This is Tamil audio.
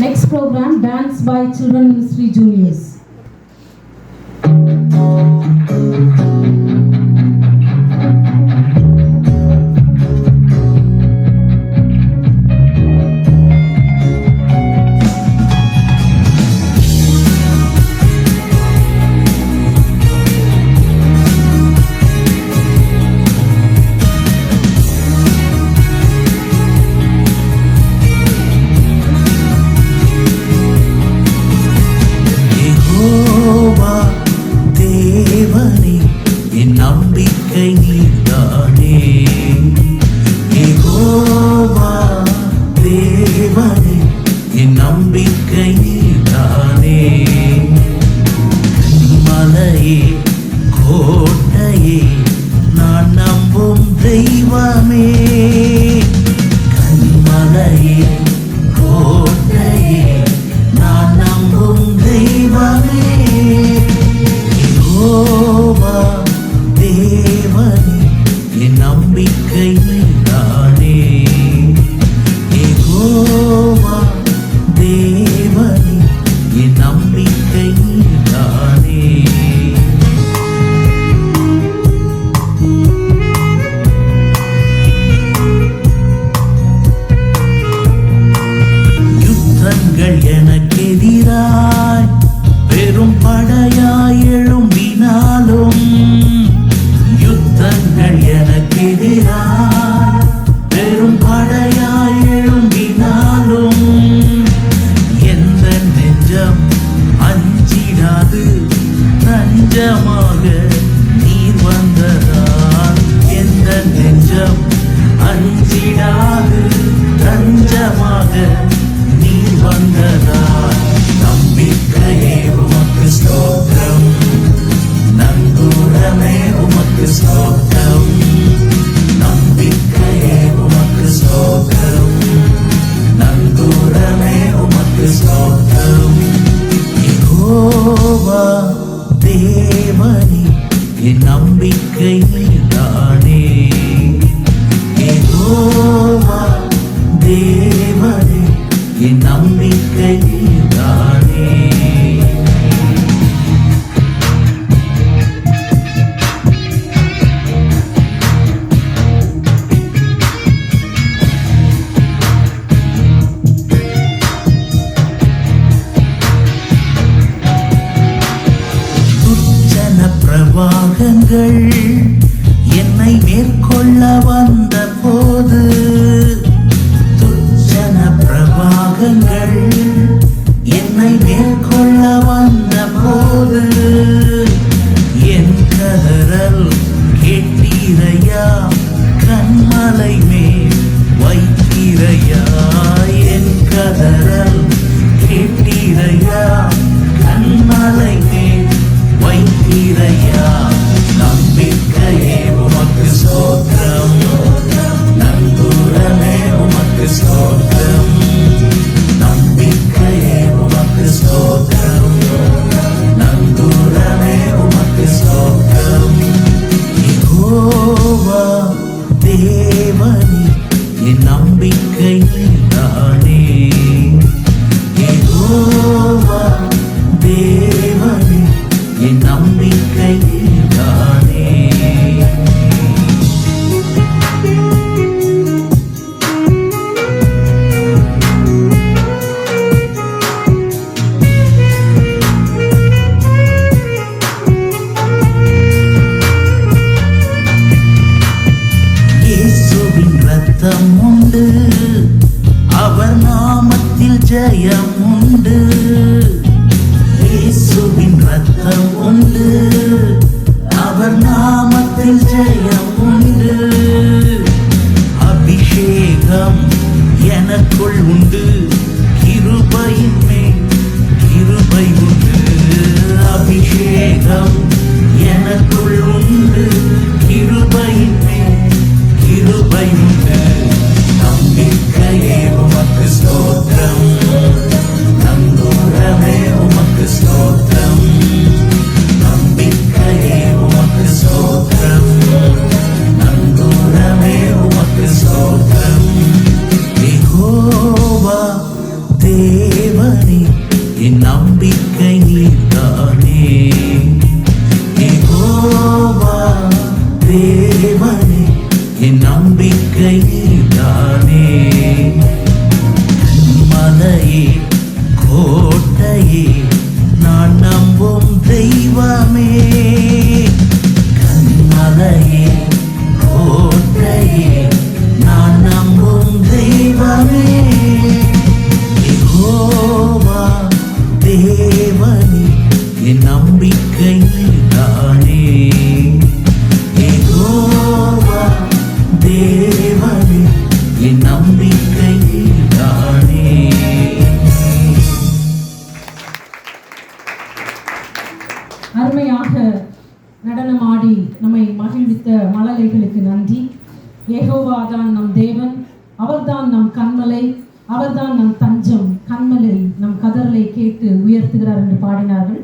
Next program, Dance by Children Ministry Juniors. என் நம்பிக்கையே again. You. அவர்கள் என்னை மேற்கொள்ள வந்த போது துச்சன பிரபாகங்கள் என்னை மேற்கொள்ள வந்த போது என் கதறல் கேட்டீரையா? கண்மலை மேல் வைத்தீரையா? அர்த்தம் உண்டு. அவர் நாமத்தில் ஜெயம் உண்டு. இயேசுவின் ரத்தம் உண்டு. அவர் நாமத்தில் ஜெயம் மகிழ்வித்த மழலைகளுக்கு நன்றி. ஏகோவாதான் நம் தேவன் அவர்தான் நம் கண்மலை அவர்தான் நம் தஞ்சம். கண்மலை நம் கதறலை கேட்டு உயர்த்துகிறார் என்று பாடினார்கள்.